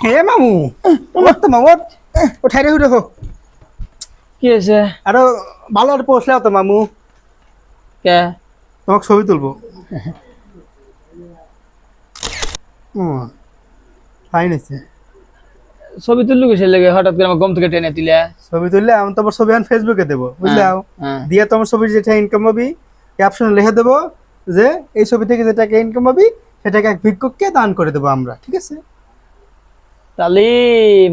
হে মামু ওর তো ও ঠাইরে দেখো কি হয়েছে আরও ভালো আর পৌঁছলে তো মামু। কে? তোমাকে ছবি তুলবো। ফাইন আছে ছবি তুললু কিসের লেগে? হঠাৎ করে আমার গম থেকে টেনে দিলে ছবি তুললে আমি তোমার ছবি আমি ফেসবুকে দেবো বুঝলাও। দিয়ে তোমার ছবির যেটা ইনকাম হবে ক্যাপশনে লিখে দেবো যে এই ছবি থেকে যে টাকা ইনকাম হবে সেটাকে এক ভিক্ষুককে দান করে দেবো আমরা ঠিক আছে? তাহলে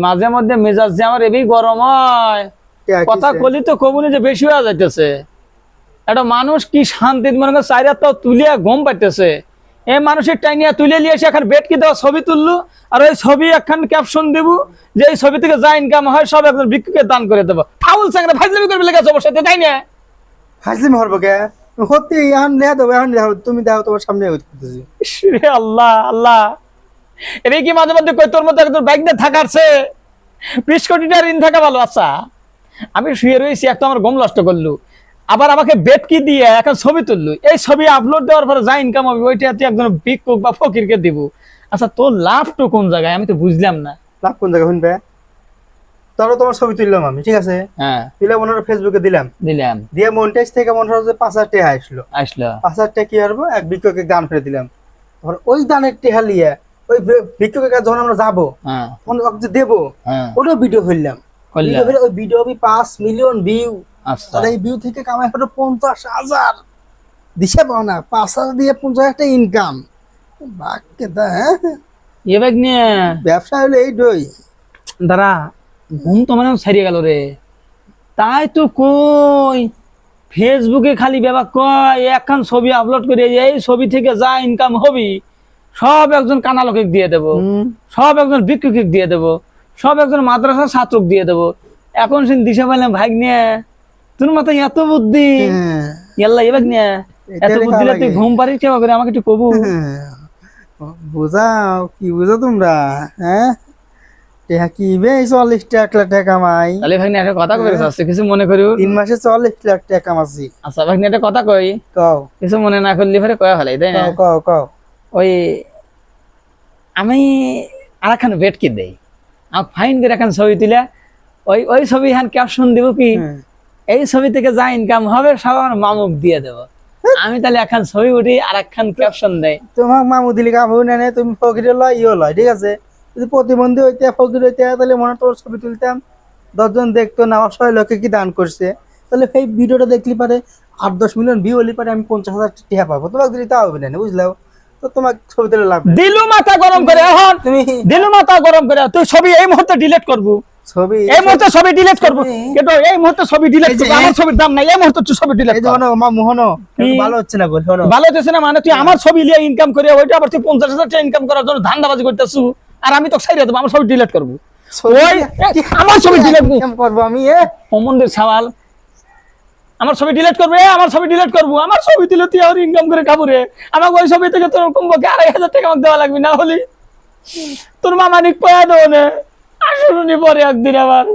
মাঝে মধ্যে মেজাজ যে আমার এবি গরম হয়। কথা কলি তো যে বেশি হয়ে যাইতেছে। একটা মানুষ কি শান্তি মনে করে তুলিয়া ঘুম পাইতেছে। এই মানুষের টাইনিয়া তুলে নিয়ে এসে এখন বেড কি দেওয়া ছবি তুললু? আর ওই ছবি একখান ক্যাপশন দেবো যে এই ছবি থেকে যা ইনকাম হয় সব একজন ভিক্ষুকে দান করে দেবো। ফাউল ফাইজলামি করবে লেগেছে অবশ্যই তাই না। হরবো কে? সত্যি এখন দেবো এখন তুমি দেখো তোমার সামনে আল্লাহ আল্লাহ। কি মাঝে মধ্যে কই তোর মতো একজন বাইক নিয়ে থাকারছে বিশ কোটি টাকার ঋণ থাকা ভালো আচ্ছা। আমি শুয়ে রয়েছি একটা আমার গম নষ্ট করলু। আবার আমাকে বেট কি দিয়ে এখন ছবি তুললু। এই ছবি আপলোড দেওয়ার পরে যা ইনকাম হবে ওইটা তুই একজন ভিক্ষুক বা ফকিরকে দিব। আচ্ছা তোর লাভটা কোন জায়গায়? আমি তো বুঝলাম না। লাভ কোন জায়গা শুনবে? তারও তোমার ছবি তুললাম আমি ঠিক আছে? হ্যাঁ। তুলে মনে ফেসবুকে দিলাম। দিলাম। দিয়ে মনটাইজ থেকে মনে হয় যে পাঁচ হাজার টাকা আসলো। আসলো। পাঁচ হাজার টাকা কি করব এক ভিক্ষকে দান করে দিলাম। ওই দানের টেহা লিয়ে ওই ভিক্ষকের কাছে যখন আমরা যাব হ্যাঁ। দেবো। হ্যাঁ। ওটাও ভিডিও ফেললাম ওই ভিডিও পাঁচ মিলিয়ন ভিউ আচ্ছা। এই ভিউ থেকে কামাই হলো পঞ্চাশ হাজার। দিশে পাও না পাঁচ হাজার দিয়ে পঞ্চাশ টাকা ইনকাম বাক্যে তা হ্যাঁ? এবার নিয়ে। ব্যবসা হলো এই ডই দাঁড়া ঘুম তো মানে ছাড়িয়ে গেল রে। তাই তো কই ফেসবুকে খালি ব্যাপার কয় একখান ছবি আপলোড করে এই ছবি থেকে যা ইনকাম হবি। সব একজন কানালোকে দিয়ে দেব। সব একজন ভিক্ষুকে দিয়ে দেব। সব একজন মাদ্রাসার ছাত্রক দিয়ে দেব। এখন সে দিশা পাইলাম ভাগ নিয়ে তোর মাথায় এত বুদ্ধি। হ্যাঁ। ইয়াল্লা এবার নিয়ে। এত বুদ্ধি তুই ঘুম পারিস কেমন করে? আমাকে একটু কবু। বুঝাও কি বুঝো তোমরা? হ্যাঁ? টেহা কি বে এই চল্লিশ লাখ টাকা কামাই? তাহলে ভাই একটা কথা কই আসছে কিছু মনে তিন মাসে চল্লিশ লাখ টাকা কামাচ্ছি। আচ্ছা ভাই একটা কথা কই। কও। কিছু মনে না করলে ফেরে কয়া ফেলাই তাই না? কও কও। ওই আমি আর একখান বেট কি দেই। আমাকে ফাইন করে এখন ছবি তুলে ওই ওই ছবি হ্যান ক্যাপশন দিব কি? এই ছবি থেকে যা ইনকাম হবে সব আমার মামুক দিয়ে দেবো। আমি তাহলে এখন ছবি উঠি আর একখান ক্যাপশন দেয় তোমাক মামু দিলি কামু নেনে তুমি ফকির লয় ইও লয় ঠিক আছে? যদি প্রতিবন্ধী হইতে ফকির হইতে তাহলে মনে হয় তোর ছবি তুলতাম। দশজন দেখতো না অসহায় লোকে কি দান করছে? তাহলে সেই ভিডিওটা দেখলি পারে আট দশ মিলিয়ন ভিউ হলি পারে আমি পঞ্চাশ হাজার টাকা পাবো। তোমাকে দিলি তা হবে না বুঝলাও? তোমাক ছবি তুলে লাভ দিলু মাথা গরম করে এখন তুমি দিলু মাথা গরম করে তুই ছবি এই মুহূর্তে ডিলিট করব। ছবি এই মুহূর্তে ছবি ডিলিট করব। কিন্তু এই মুহূর্তে ছবি ডিলিট এই আমার ছবির দাম নাই এই মুহূর্তে ছবি ডিলিট এই যে হনো মামু ভালো হচ্ছে না বল ভালো হচ্ছে না মানে তুই আমার ছবি নিয়ে ইনকাম করে ওইটা আবার তুই পঞ্চাশ হাজার টাকা ইনকাম করার জন্য ধান্দাবাজি করতেছু। আর আমি তো সাইড দেবো আমার ছবি ডিলিট করব। ওই আমার ছবি ডিলিট করব আমি এ? সম্বন্ধের সওয়াল। আমার ছবি ডিলিট করবে? আমার ছবি ডিলিট করব। আমার ছবি দিলে তুই আর ইনকাম করে খাব রে। আমাকে ওই ছবি থেকে তোর কমপক্ষে আড়াই হাজার টাকা আমাকে দেওয়া লাগবে, না হলে? তোর মামানিক পয়া দেবো না। আসুন পরে একদিন আবার।